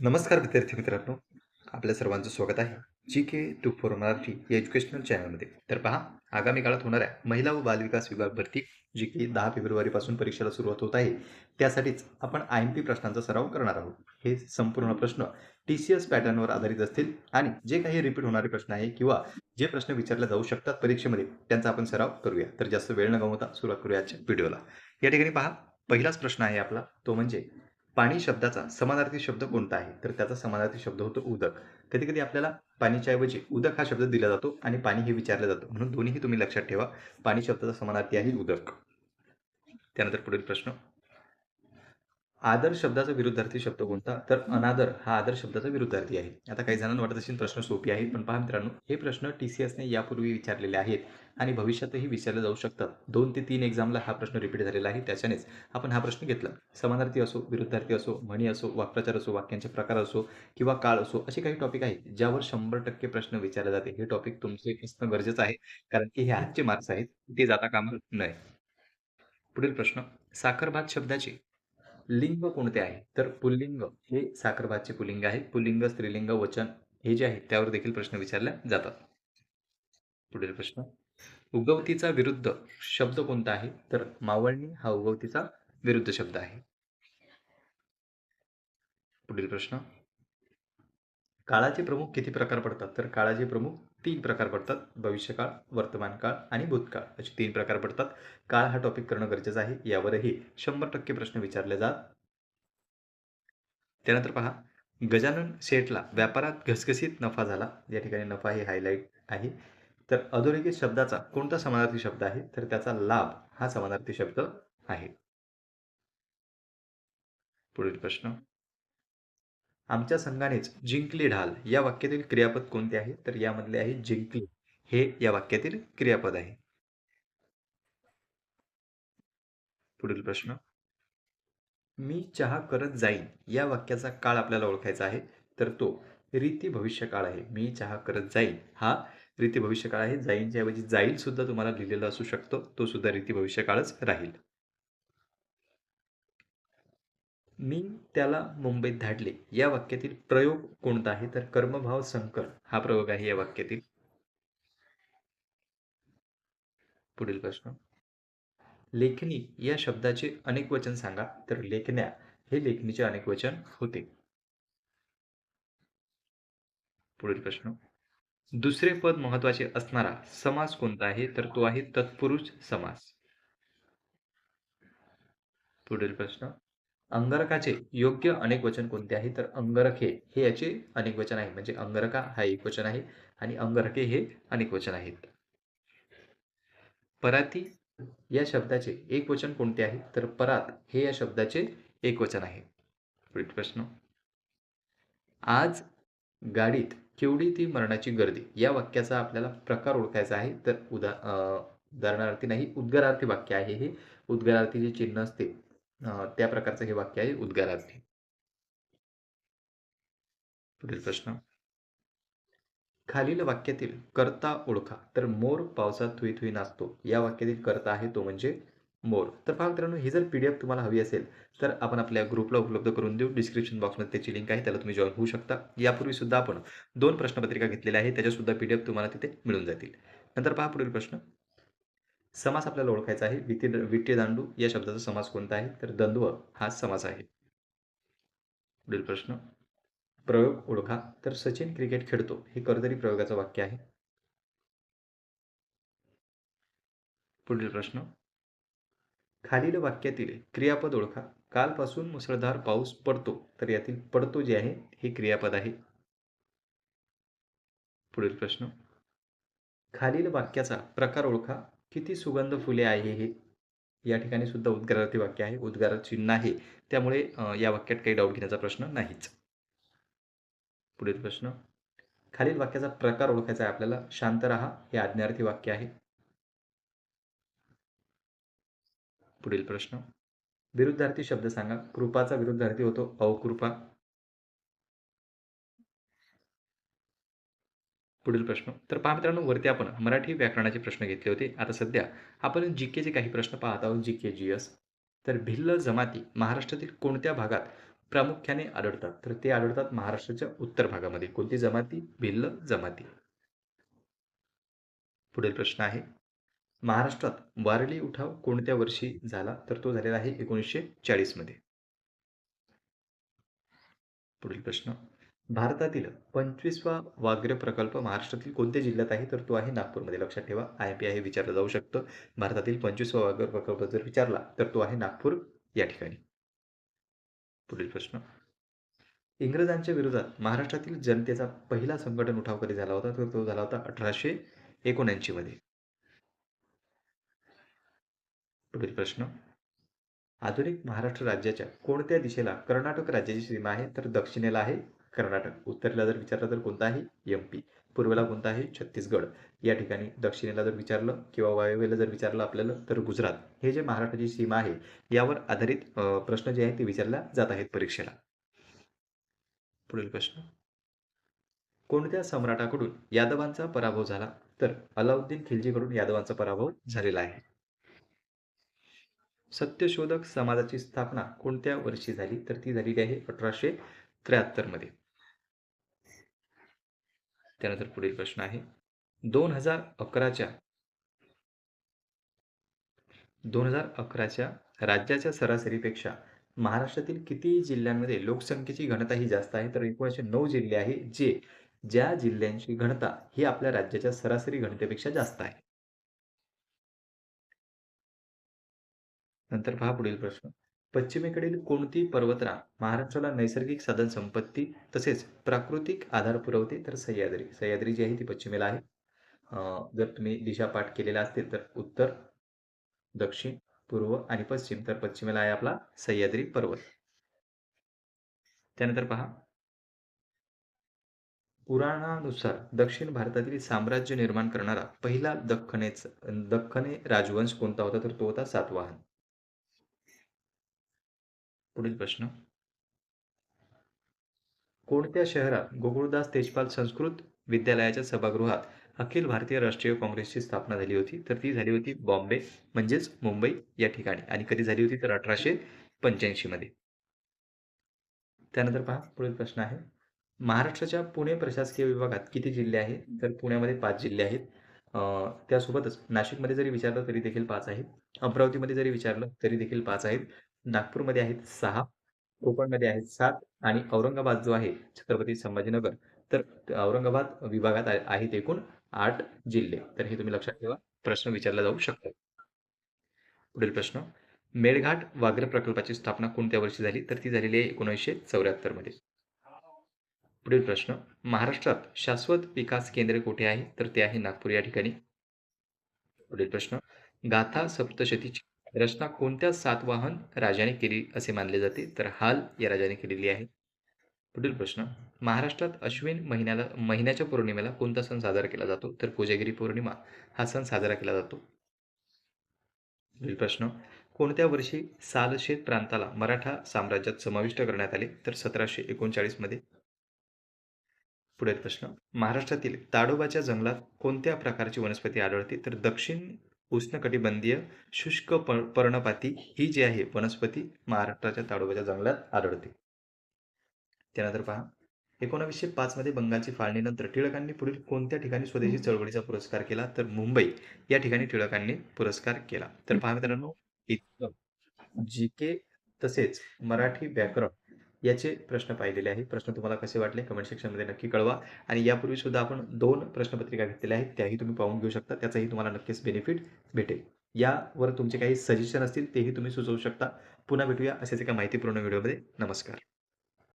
नमस्कार विद्यार्थी मित्रांनो. आपल्या सर्वांचं स्वागत आहे. G K two four Marathi या एज्युकेशनल चॅनलमध्ये तर पहा आगामी काळात होणाऱ्या महिला व बालविकास विभाग भरती जी की दहा फेब्रुवारीपासून परीक्षेला सुरुवात होत आहे त्यासाठीच आपण आय एम पी प्रश्नांचा सराव करणार आहोत. हे संपूर्ण प्रश्न टी सी एस पॅटर्नवर आधारित असतील आणि जे काही रिपीट होणारे प्रश्न आहे किंवा जे प्रश्न विचारले जाऊ शकतात परीक्षेमध्ये त्यांचा आपण सराव करूया. तर जास्त वेळ न गमवता सुरुवात करूया आजच्या व्हिडिओला या ठिकाणी पहा पहिलाच प्रश्न आहे आपला तो म्हणजे पाणी शब्दाचा समानार्थी शब्द कोणता आहे? तर त्याचा समानार्थी शब्द होतो उदक. कधी कधी आपल्याला पाणीच्या ऐवजी उदक हा शब्द दिला जातो आणि पाणी हे विचारलं जातं. म्हणून दोन्हीही तुम्ही लक्षात ठेवा. पाणी शब्दाचा समानार्थी आहे उदक. त्यानंतर पुढील प्रश्न. आदर शब्दाचा विरुद्धार्थी शब्द कोणता? तर अनादर हा आदर शब्दाचा विरुद्धार्थी आहे. आता काही जणांना वाटत असेल प्रश्न सोपी आहेत पण पहा मित्रांनो हे प्रश्न टी सी एसने यापूर्वी विचारलेले आहेत आणि भविष्यातही विचारले जाऊ शकतात. दोन ते तीन एक्झामला हा प्रश्न रिपीट झालेला आहे. त्याच्यानेच आपण हा प्रश्न घेतला. समानार्थी असो विरुद्धार्थी असो म्हणी असो वाक्प्रचार असो वाक्यांचे प्रकार असो किंवा काळ असो असे काही टॉपिक आहेत ज्यावर शंभर टक्के प्रश्न विचारले जाते. हे टॉपिक तुमचे असणं गरजेचं आहे कारण की हे आजचे मार्क्स आहेत. ते जाता कामा नये. पुढील प्रश्न साखरभात शब्दाचे लिंग कोणते आहे? तर पुल्लिंग हे साखरभातचे पुल्लिंग आहे. पुल्लिंग स्त्रीलिंग वचन हे जे आहे त्यावर देखील प्रश्न विचारले जातात. पुढील प्रश्न. उगवतीचा विरुद्ध शब्द कोणता आहे? तर मावळणी हा उगवतीचा विरुद्ध शब्द आहे. पुढील प्रश्न. काळाचे प्रमुख किती प्रकार पडतात? तर काळाचे प्रमुख तीन प्रकार पडतात. भविष्यकाळ वर्तमान काळ आणि भूतकाळ. असे तीन प्रकार पडतात. काळ हा टॉपिक करणं गरजेचं आहे. यावरही शंभर टक्के प्रश्न विचारले जात. त्यानंतर पहा. गजानन शेठला व्यापारात घसघसीत नफा झाला. या ठिकाणी नफा हे हायलाईट आहे. तर अधोरेखित शब्दाचा कोणता समानार्थी शब्द आहे? तर त्याचा लाभ हा समानार्थी शब्द आहे. पुढील प्रश्न. आमच्या संघानेच जिंकली ढाल. या वाक्यातील क्रियापद कोणते आहे? तर यामधले आहे जिंकली. हे या वाक्यातील क्रियापद आहे. पुढील प्रश्न. मी चहा करत जाईन. या वाक्याचा काळ आपल्याला ओळखायचा आहे. तर तो रीती भविष्यकाळ आहे. मी चहा करत जाईन. हा रीती भविष्यकाळ आहे. जाईनच्या ऐवजी जाईल सुद्धा तुम्हाला लिहिलेला असू शकतो. तो सुद्धा रीती भविष्यकाळच राहील. मी त्याला मुंबईत धाडले. या वाक्यातील प्रयोग कोणता आहे? तर कर्मभाव संकर हा प्रयोग आहे या वाक्यातील. पुढील प्रश्न. लेखनी या शब्दाचे अनेक वचन सांगा. तर लेखण्या हे लेखनीचे अनेक वचन होते. पुढील प्रश्न. दुसरे पद महत्त्वाचे असणारा समास कोणता आहे? तर तो आहे तत्पुरुष समास. पुढील प्रश्न. अंगरकाचे योग्य अनेक वचन कोणते आहे? तर अंगरखे हे याचे अनेक वचन आहे. म्हणजे अंगरका हा एक वचन आहे आणि अंगरखे हे अनेक वचन आहेत. पराती या शब्दाचे एक वचन कोणते आहे? तर परात हे या शब्दाचे एक वचन आहे. पुढील प्रश्न. आज गाडीत केवढी ती मरणाची गर्दी? या वाक्याचा आपल्याला प्रकार ओळखायचा आहे. तर उदा उदाहरणार्थी नाही उद्गारार्थी वाक्य आहे हे. उद्गारार्थी जे चिन्ह असते त्या प्रकारचं हे वाक्य आहे उद्गारार्थी पुढील प्रश्न. खालील वाक्यातील कर्ता ओळखा तर मोर पावसात थुई थुई नाचतो. या वाक्यातील कर्ता आहे तो म्हणजे मोर. तर पहा मित्रांनो ही जर पी डी एफ तुम्हाला हवी असेल तर आपण आपल्या ग्रुपला उपलब्ध करून देऊ. डिस्क्रिप्शन बॉक्समध्ये त्याची लिंक आहे त्याला तुम्ही जॉईन होऊ शकता. यापूर्वी सुद्धा आपण दोन प्रश्नपत्रिका घेतलेल्या आहेत त्याच्यासुद्धा पी डी एफ तुम्हाला तिथे मिळून जातील. नंतर पहा पुढील प्रश्न. समास आपल्याला ओळखायचा आहे. विटी विटी दांडू या शब्दाचा समास कोणता आहे? तर द्वंद्व हा समास आहे. पुढील प्रश्न. प्रयोग ओळखा. तर सचिन क्रिकेट खेळतो. हे कर्तरी प्रयोगाचं वाक्य आहे. पुढील प्रश्न. खालील वाक्यातील क्रियापद ओळखा. कालपासून मुसळधार पाऊस पडतो. तर यातील पडतो जे आहे हे क्रियापद आहे. पुढील प्रश्न. खालील वाक्याचा प्रकार ओळखा. किती सुगंध फुले आहे हे? या ठिकाणी सुद्धा उद्गारार्थी वाक्य आहे. उद्गार चिन्ह आहे. त्यामुळे या वाक्यात काही डाऊट घेण्याचा प्रश्न नाहीच. पुढील प्रश्न. खालील वाक्याचा प्रकार ओळखायचा आहे आपल्याला. शांत राहा. हे आज्ञार्थी वाक्य आहे. पुढील प्रश्न. विरुद्धार्थी शब्द सांगा. कृपाचा विरुद्धार्थी होतो. अवकृपा पुढील प्रश्न. तर पहा मित्रांनो वरती आपण मराठी व्याकरणाचे प्रश्न घेतले होते. आता सध्या आपण जी केचे काही प्रश्न पाहत आहोत जी के जी एस तर भिल्ल जमाती महाराष्ट्रातील कोणत्या भागात प्रामुख्याने आढळतात? तर ते आढळतात महाराष्ट्राच्या उत्तर भागामध्ये. कोणती जमाती? भिल्ल जमाती. पुढील प्रश्न आहे. महाराष्ट्रात वारली उठाव कोणत्या वर्षी झाला? तर तो झालेला आहे एकोणीसशे चाळीसमध्ये पुढील प्रश्न. भारतातील पंचवीसवा वाग्र्य प्रकल्प महाराष्ट्रातील कोणत्या जिल्ह्यात आहे? तर तो आहे नागपूरमध्ये. लक्षात ठेवा आय पी आहे विचारलं जाऊ शकतं. भारतातील पंचवीसवा वाग्र प्रकल्प जर विचारला तर तो आहे नागपूर या ठिकाणी. पुढील प्रश्न. इंग्रजांच्या विरोधात महाराष्ट्रातील जनतेचा पहिला संघटन उठाव कधी झाला होता. तर तो झाला होता अठराशे एकोणऐंशी मध्ये. पुढील प्रश्न. आधुनिक महाराष्ट्र राज्याच्या कोणत्या दिशेला कर्नाटक राज्याची सीमा आहे? तर दक्षिणेला आहे कर्नाटक. उत्तरेला जर विचारलं तर कोणता आहे एम पी पूर्वेला कोणता आहे छत्तीसगड या ठिकाणी दक्षिणेला जर विचारलं किंवा वायव्येला जर विचारलं आपल्याला तर गुजरात. हे जे महाराष्ट्राची सीमा आहे यावर आधारित प्रश्न जे आहेत ते विचारल्या जात आहेत परीक्षेला. पुढील प्रश्न. कोणत्या सम्राटाकडून यादवांचा पराभव झाला? तर अलाउद्दीन खिलजीकडून यादवांचा पराभव झालेला आहे. सत्यशोधक समाजाची स्थापना कोणत्या वर्षी झाली? तर ती झालेली आहे अठराशे त्र्याहत्तरमध्ये त्यानंतर पुढील प्रश्न आहे. दोन हजार अकराच्या दोन हजार अकराच्या राज्याच्या सरासरीपेक्षा महाराष्ट्रातील किती जिल्ह्यांमध्ये लोकसंख्येची घनता ही जास्त आहे? तर एकोणीसशे नऊ जिल्हे आहे जे ज्या जिल्ह्यांची घनता ही आपल्या राज्याच्या सरासरी घनतेपेक्षा जास्त आहे. नंतर पहा पुढील प्रश्न. पश्चिमेकडील कोणती पर्वतरा महाराष्ट्राला नैसर्गिक साधन संपत्ती तसेच प्राकृतिक आधार पुरवते तर सह्याद्री. सह्याद्री जी आहे ती पश्चिमेला आहे. जर तुम्ही दिशा पाठ केलेला असतील तर उत्तर दक्षिण पूर्व आणि पश्चिम तर पश्चिमेला आहे आपला सह्याद्री पर्वत. त्यानंतर पहा. पुराणानुसार दक्षिण भारतातील साम्राज्य निर्माण करणारा पहिला दख्खनेच दख्खने राजवंश कोणता होता? तर तो होता सातवाहन. पुढील प्रश्न. कोणत्या शहरात गोकुळदास तेजपाल संस्कृत विद्यालयाच्या सभागृहात अखिल भारतीय राष्ट्रीय काँग्रेसची स्थापना झाली होती? तर ती झाली होती बॉम्बे म्हणजेच मुंबई या ठिकाणी. आणि कधी झाली होती? तर अठराशे पंच्याऐंशी मध्ये. त्यानंतर पहा पुढील प्रश्न आहे. महाराष्ट्राच्या पुणे प्रशासकीय विभागात किती जिल्हे आहेत? तर पुण्यामध्ये पाच जिल्हे आहेत. त्यासोबतच नाशिकमध्ये जरी विचारलं तरी देखील पाच आहेत. अमरावतीमध्ये जरी विचारलं तरी देखील पाच आहेत. नागपूरमध्ये आहेत सहा कोकणमध्ये आहेत सात आणि औरंगाबाद जो आहे छत्रपती संभाजीनगर तर औरंगाबाद विभागात आहेत एकूण आठ जिल्हे. तर हे तुम्ही लक्षात ठेवा प्रश्न विचारला जाऊ शकतो. पुढील प्रश्न मेळघाट व्याघ्र प्रकल्पाची स्थापना कोणत्या वर्षी झाली? तर ती झालेली आहे एकोणीसशे चौऱ्याहत्तरमध्ये पुढील प्रश्न महाराष्ट्रात शाश्वत विकास केंद्र कुठे आहे? तर ते आहे नागपूर या ठिकाणी. पुढील प्रश्न गाथा सप्तशतीची रचना कोणत्या सातवाहन राजाने केली असे मानले जाते? तर हाल या राजाने केलेली आहे. पुढील प्रश्न. महाराष्ट्रात अश्विन महिन्याला महिन्याच्या पौर्णिमेला कोणता सण साजरा केला जातो? तर कोजागिरी पौर्णिमा हा सण साजरा केला जातो. पुढील प्रश्न. कोणत्या वर्षी सालशेत प्रांताला मराठा साम्राज्यात समाविष्ट करण्यात आले? तर सतराशे एकोणचाळीसमध्ये. पुढील प्रश्न. महाराष्ट्रातील ताडोबाच्या जंगलात कोणत्या प्रकारची वनस्पती आढळते? तर दक्षिण उष्णकटिबंधीय शुष्क पर्णपाती ही जी आहे वनस्पती महाराष्ट्राच्या ताडोबाच्या जंगलात आढळते. त्यानंतर पहा एकोणावीसशे पाच मध्ये बंगालची फाळणीनंतर टिळकांनी पुढील कोणत्या ठिकाणी स्वदेशी चळवळीचा पुरस्कार केला? तर मुंबई या ठिकाणी टिळकांनी पुरस्कार केला. तर पहा मित्रांनो जी के तसेच मराठी व्याकरण याचे प्रश्न पाहिलेले आहे प्रश्न तुम्हाला कसे वाटले? कमेंट सेक्शनमध्ये नक्की कळवा. आणि यापूर्वी सुद्धा आपण दोन प्रश्नपत्रिका घेतलेल्या आहेत. त्याही तुम्ही पाहून घेऊ शकता. त्याचाही तुम्हाला नक्कीच बेनिफिट भेटेल. यावर तुमचे काही सजेशन असतील तेही तुम्ही सुचवू शकता. पुन्हा भेटूया असेच एका माहितीपूर्ण व्हिडिओमध्ये नमस्कार.